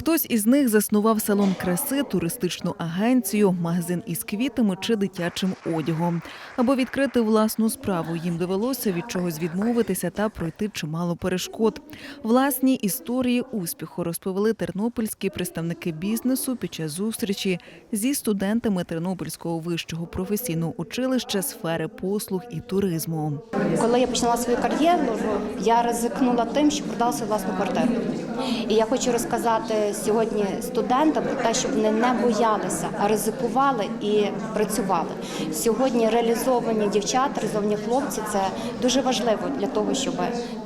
Хтось із них заснував салон краси, туристичну агенцію, магазин із квітами чи дитячим одягом. Аби відкрити власну справу, їм довелося від чогось відмовитися та пройти чимало перешкод. Власні історії успіху розповіли тернопільські представники бізнесу під час зустрічі зі студентами Тернопільського вищого професійного училища сфери послуг і туризму. Коли я починала свою кар'єру, я ризикнула тим, що продала свою власну квартиру. І я хочу розказати сьогодні студентам про те, щоб вони не боялися, а ризикували і працювали. Сьогодні реалізовані дівчата, реалізовані хлопці це дуже важливо для того, щоб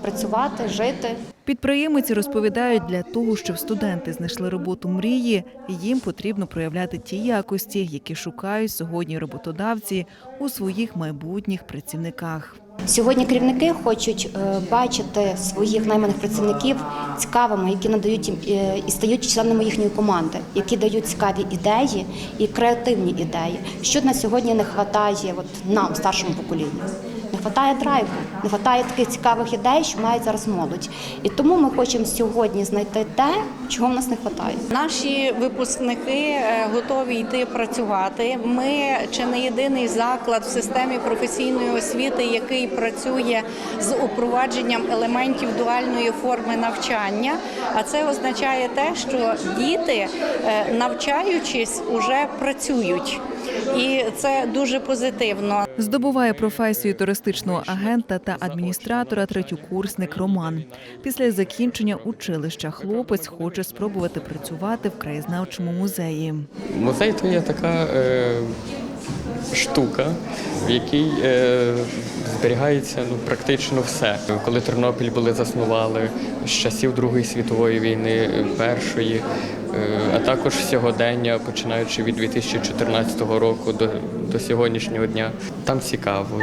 працювати, жити. Підприємиці розповідають, для того, щоб студенти знайшли роботу мрії, їм потрібно проявляти ті якості, які шукають сьогодні роботодавці у своїх майбутніх працівниках. Сьогодні керівники хочуть е, бачити своїх найманих працівників цікавими, які надають їм е, і стають членами їхньої команди, які дають цікаві ідеї і креативні ідеї. Що на сьогодні не вистачає от нам, старшому поколінню. Вистачає драйву, не вистачає таких цікавих ідей, що мають зараз молодь. І тому ми хочемо сьогодні знайти те, чого в нас не вистачає. Наші випускники е, готові йти працювати. Ми чи не єдиний заклад в системі професійної освіти, який працює з упровадженням елементів дуальної форми навчання. А це означає те, що діти, е, навчаючись, уже працюють, і це дуже позитивно. Здобуває професію туристичного агента та адміністратора третьокурсник Роман. Після закінчення училища хлопець хоче спробувати працювати в краєзнавчому музеї. Музей то є така е, штука, в якій е, зберігається ну, практично все. Коли Тернопіль були заснували з часів Другої світової війни, е, першої, а також сьогодення, починаючи від 2014 року до, до сьогоднішнього дня. Там цікаво.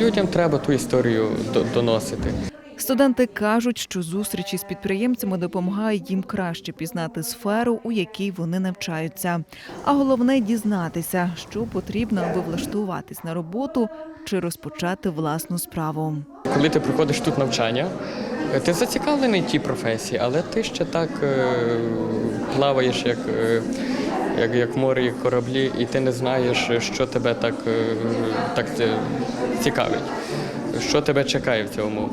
Людям треба ту історію доносити. Студенти кажуть, що зустрічі з підприємцями допомагають їм краще пізнати сферу, у якій вони навчаються. А головне дізнатися, що потрібно, аби влаштуватись на роботу чи розпочати власну справу. Коли ти проходиш тут навчання, е, ти зацікавлений тій професії, але ти ще так е, плаваєш, як, е, як, як море, як кораблі, і ти не знаєш, що тебе так, так цікавить, що тебе чекає в цьому.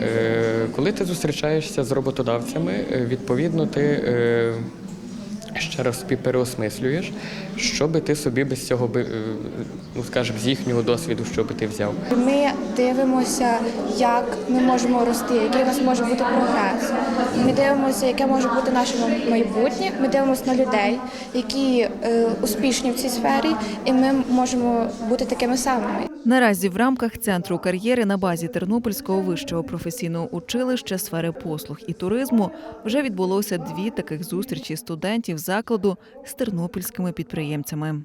Е, Коли ти зустрічаєшся з роботодавцями, е, відповідно ти. Ще раз переосмислюєш, що би ти собі без цього би, е, ну скажімо, з їхнього досвіду, що би ти взяв. Ми дивимося, як ми можемо рости, який у нас може бути прогрес. Ми дивимося, яке може бути наше майбутнє. Ми дивимося на людей, які е, успішні в цій сфері, і ми можемо бути такими самими. Наразі в рамках центру кар'єри на базі Тернопільського вищого професійного училища сфери послуг і туризму вже відбулося дві таких зустрічі студентів закладу з тернопільськими підприємцями.